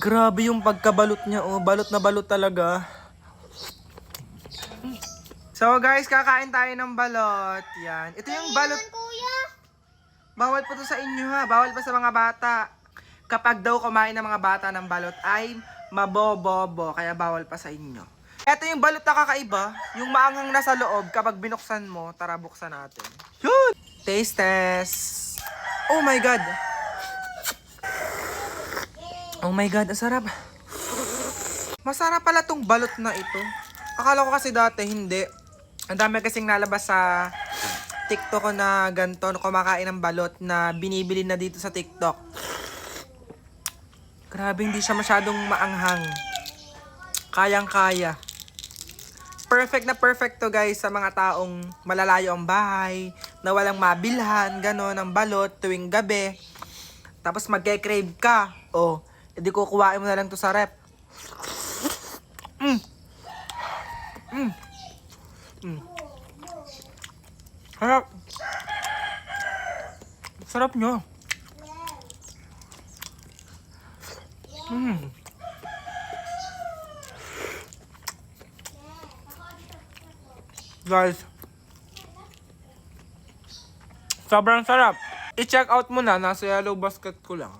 Grabe yung pagkabalot niya, oh. Balot na balot talaga. So guys, kakain tayo ng balot. Yan. Ito yung balot. Bawal pa to sa inyo ha. Bawal pa sa mga bata. Kapag daw kumain ng mga bata ng balot ay mabobobo. Kaya bawal pa sa inyo. Ito yung balot na kakaiba. Yung maanghang nasa loob kapag binuksan mo. Tara buksan natin. Yun! Taste test. Oh my God. Oh my God, ang sarap. Masarap pala tong balot na ito. Akala ko kasi dati hindi. Ang dami kasing nalabas sa TikTok ko na ganito, kumakain ng balot na binibili na dito sa TikTok. Grabe, hindi siya masyadong maanghang. Kayang-kaya. Perfect na perfect to guys sa mga taong malalayo ang bahay, na walang mabilhan, gano'n, ng balot tuwing gabi. Tapos magke-crave ka. O, edi kukuhain mo na lang to sa rep. Mm. Mm. Mm. Sarap. Sarap nyo. Mm. Guys. Sobrang sarap. I-check out mo na. Nasa yellow basket ko lang.